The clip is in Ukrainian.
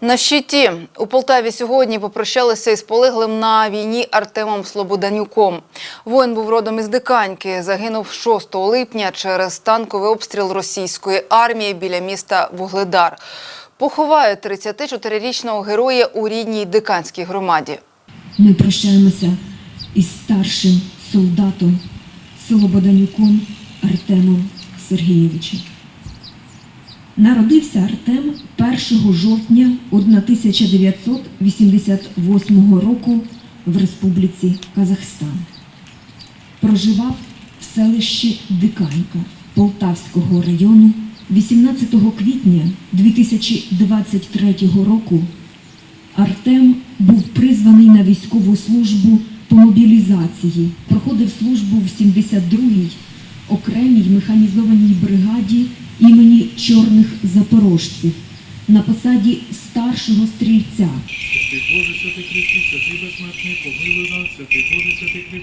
На щиті у Полтаві сьогодні попрощалися із полеглим на війні Артемом Слободанюком. Воїн був родом із Диканьки. Загинув 6 липня через танковий обстріл російської армії біля міста Вугледар. Поховають 34-річного героя у рідній диканській громаді. Ми прощаємося із старшим солдатом Слободанюком Артемом Сергійовичем. Народився Артем 1 жовтня 1988 року в Республіці Казахстан. Проживав в селищі Диканька Полтавського району 18 квітня 2023 року Артем був призваний на військову службу по мобілізації. Проходив службу в 72-й окремій механізованій бригаді Чорних Запорожців на посаді старшого стрільця. Святий Боже, святий Христі, нас, святий Боже, святий.